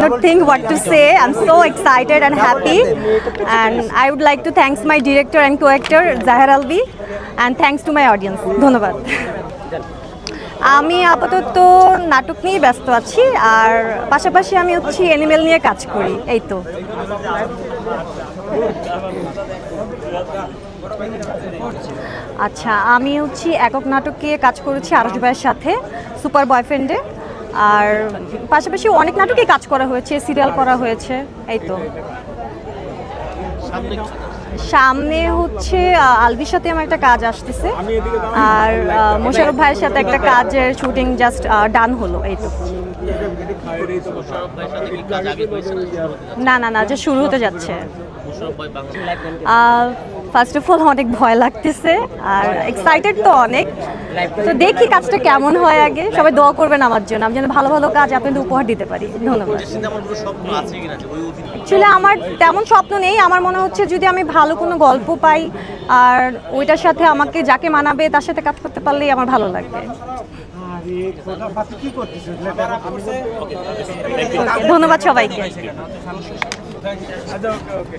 not think what to say. I'm so excited and happy. And I would like to thanks my director and co-actor Zahir Alvi and thanks to my audience. ধন্যবাদ আমি আপাতত নাটক নিয়ে ব্যস্ত আছি আর পাশাপাশি আমি হচ্ছে অ্যানিমেল নিয়ে কাজ করি এই তো আচ্ছা আমি হচ্ছে একক নাটকে কাজ করেছি আরজ ভাইয়ের সাথে সুপার বয়ফ্রেন্ডে আর পাশাপাশি অনেক নাটকে কাজ করা হয়েছে সিরিয়াল করা হয়েছে এই তো। সামনে হচ্ছে আহ, আলভির সাথে আমার একটা কাজ আসতেছে। আর মোশারফ ভাইয়ের সাথে একটা কাজের শুটিং জাস্ট ডান হলো এই তো। না? না না যে শুরু হতে যাচ্ছে। ফার্স্ট অফ অল অনেক ভয় লাগতেছে আর এক্সাইটেড তো অনেক। তো দেখি কাজটা কেমন হয় আগে। সবাই দোয়া করবেন আমার জন্য। আমি যেন ভালো ভালো কাজ আপনাদের উপহার দিতে পারি। ধন্যবাদ। অ্যাকচুয়ালি আমার তেমন স্বপ্ন নেই। আমার মনে হচ্ছে যদি আমি ভালো কোনো গল্প পাই আর ওইটার সাথে আমাকে যাকে মানাবে, তার সাথে কাজ করতে পারলেই আমার ভালো লাগবে। ধন্যবাদ সবাইকে। అదే ఓకే ఓకే